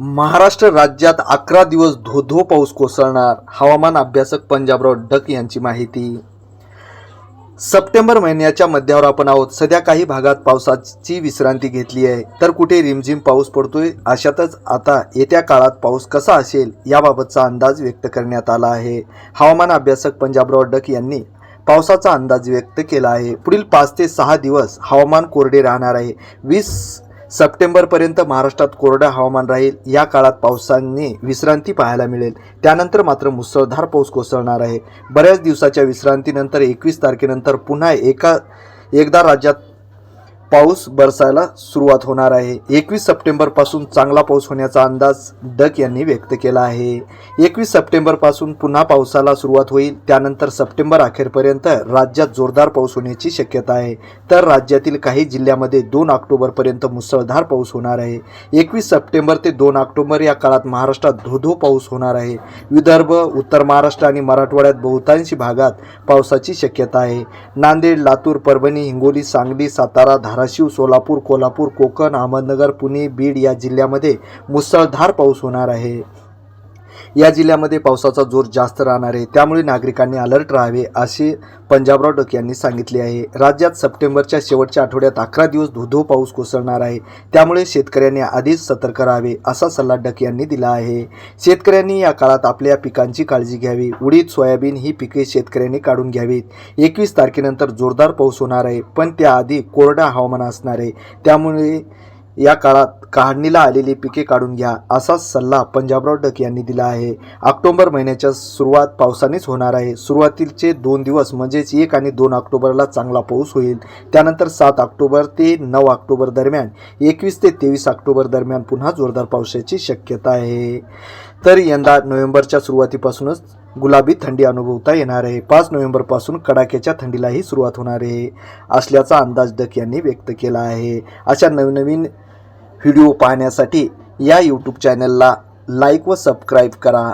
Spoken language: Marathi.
महाराष्ट्र राज्यात अकरा दिवस धोधो पाऊस कोसळणार हवामान अभ्यासक पंजाबराव डक यांची माहिती. सप्टेंबर महिन्याच्या मध्यावर आपण आहोत. सध्या काही भागात पावसाची विश्रांती घेतली आहे. तर कुठे रिमझिम पाऊस पडतोय? अशातच आता येत्या काळात पाऊस कसा असेल? याबाबतचा अंदाज व्यक्त करण्यात आला आहे. हवामान अभ्यासक पंजाबराव डक यांनी पावसाचा अंदाज व्यक्त केला आहे. पुढील पाच ते सहा दिवस हवामान कोरडे राहणार आहे. वीस सप्टेंबरपर्यंत महाराष्ट्रात कोरडं हवामान राहील. या काळात पावसाने विश्रांती पाहायला मिळेल. त्यानंतर मात्र मुसळधार पाऊस कोसळणार आहे. बऱ्याच दिवसाच्या विश्रांतीनंतर एकवीस तारखेनंतर पुन्हा एका एकदा राज्यात पाऊस बरसायला सुरुवात होणार आहे. एकवीस सप्टेंबरपासून चांगला पाऊस होण्याचा अंदाज डक यांनी व्यक्त केला आहे. एकवीस सप्टेंबरपासून पुन्हा पावसाला सुरुवात होईल. त्यानंतर सप्टेंबर अखेरपर्यंत राज्यात जोरदार पाऊस होण्याची शक्यता आहे. तर राज्यातील काही जिल्ह्यामध्ये दोन ऑक्टोबरपर्यंत मुसळधार पाऊस होणार आहे. एकवीस सप्टेंबर ते दोन ऑक्टोबर या काळात महाराष्ट्रात धोधो पाऊस होणार आहे. विदर्भ उत्तर महाराष्ट्र आणि मराठवाड्यात बहुतांशी भागात पावसाची शक्यता आहे. नांदेड लातूर परभणी हिंगोली सांगली सातारा धाराशिव सोलापूर कोल्हापूर कोकण अहमदनगर पुणे बीड या जिल्ह्यामध्ये मुसळधार पाऊस होणार आहे. या जिल्ह्यामध्ये पावसाचा जोर जास्त राहणार आहे. त्यामुळे नागरिकांनी अलर्ट राहावे असे पंजाबराव डक यांनी सांगितले आहे. राज्यात सप्टेंबरच्या शेवटच्या आठवड्यात अकरा दिवस धुधो पाऊस कोसळणार आहे. त्यामुळे शेतकऱ्यांनी आधीच सतर्क राहावे असा सल्ला डक यांनी दिला आहे. शेतकऱ्यांनी या काळात आपल्या पिकांची काळजी घ्यावी. उडीद सोयाबीन ही पिके शेतकऱ्यांनी काढून घ्यावीत. एकवीस तारखेनंतर जोरदार पाऊस होणार आहे पण त्याआधी कोरडा हवामान असणार आहे. त्यामुळे या काळात काढणीला आलेली पिके काढून घ्या असा सल्ला पंजाबराव डक यांनी दिला आहे. ऑक्टोबर महिन्याच्या सुरुवात पावसानेच होणार आहे. सुरुवातीचे दोन दिवस म्हणजेच एक आणि दोन ऑक्टोबरला चांगला पाऊस होईल. त्यानंतर सात ऑक्टोबर ते नऊ ऑक्टोबर दरम्यान एकवीस ते तेवीस ऑक्टोबर दरम्यान पुन्हा जोरदार पावसाची शक्यता आहे. तर यंदा नोव्हेंबरच्या सुरुवातीपासूनच गुलाबी थंडी अनुभवता येणार आहे. पाच नोव्हेंबरपासून कडाक्याच्या थंडीलाही सुरुवात होणार आहे असल्याचा अंदाज डक यांनी व्यक्त केला आहे. अशा नवनवीन व्हिडिओ पाहण्यासाठी या यूट्यूब चॅनलला लाईक व सबस्क्राईब करा.